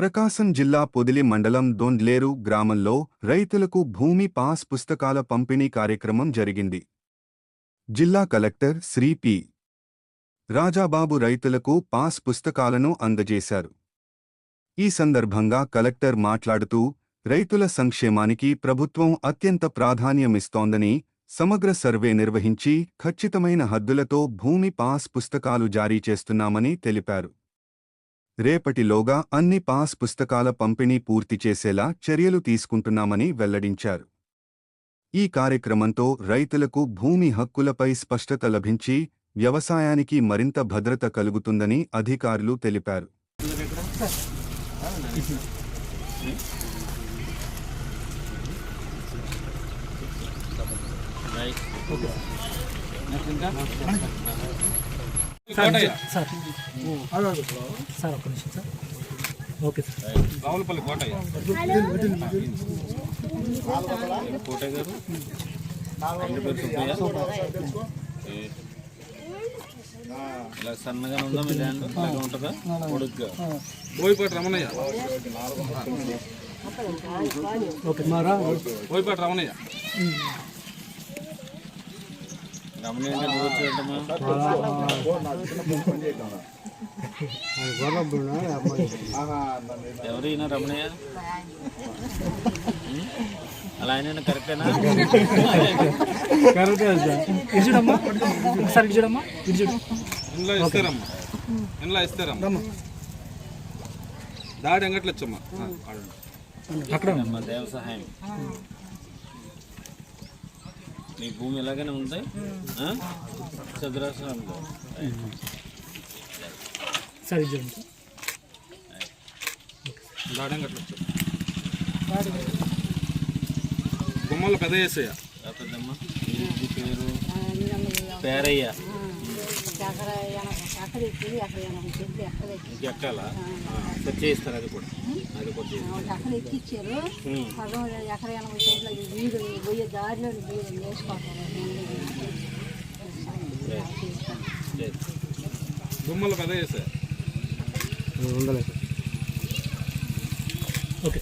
ప్రకాశం జిల్లా పొదిలి మండలం దొండ్లేరు గ్రామంలో రైతులకు భూమి పాస్ పుస్తకాల పంపిణీ కార్యక్రమం జరిగింది. జిల్లా కలెక్టర్ శ్రీ పి. రాజాబాబు రైతులకు పాస్ పుస్తకాలను అందజేశారు. ఈ సందర్భంగా కలెక్టర్ మాట్లాడుతూ రైతుల సంక్షేమానికి ప్రభుత్వం అత్యంత ప్రాధాన్యమిస్తోందని సమగ్ర సర్వే నిర్వహించి ఖచ్చితమైన హద్దులతో భూమి పాస్ పుస్తకాలు జారీ చేస్తున్నామని తెలిపారు. రేపటిలోగా అన్ని పాస్ పుస్తకాల పంపిణీ పూర్తి చేసేలా చర్యలు తీసుకుంటున్నామని వెల్లడించారు. ఈ కార్యక్రమంతో రైతులకు భూమి హక్కులపై స్పష్టత లభించి వ్యవసాయానికి మరింత భద్రత కలుగుతుందని అధికారులు తెలిపారు. Sir sir. ఒక్క నిమిషం sir. Okay sir. Ravulapalli Kotaiah. Kotaiah garu. ఇలా సన్నగా ఉందా మీ ల్యాండ్? ఇలాగ ఉంటుందా? పొడుగ్గా. బోయిపాటి రమణయ్య. ఓకే. బోయిపాటి రమణయ్య. రమణయ్య? అంటే నువ్వు వచ్చేటమ్మా ఎవరు ఈయన రమణయ్య? అలా ఆయన కరెక్టేనా కరెక్ట్ సార్ ఒకసారి ఇంట్లో ఇస్తారమ్మా. ఇంట్లో ఇస్తారమ్మా. దాడి అంగట్లు వచ్చమ్మా అక్కడ. అమ్మ దేవ సహాయం. నీ భూమి ఎలాగనే ఉంది ఆ? చదురాశ్రమంలో సార్ చూడండి అంగట్లు వచ్చా గుమ్మల్లో పెద్ద చేసేయ? ఎక్కడ అక్కడ ఎక్కి అక్కడ ఎనభై ఎక్కడ ఎక్కి ఎక్కాలా చేయిస్తారు అది కూడా. అది అక్కడ ఎక్కిచ్చారు ఎక్కడ ఎనభై సెంట్లు వీడు పోయే దారిలో వీడు వేసుకోవాలి ఓకే.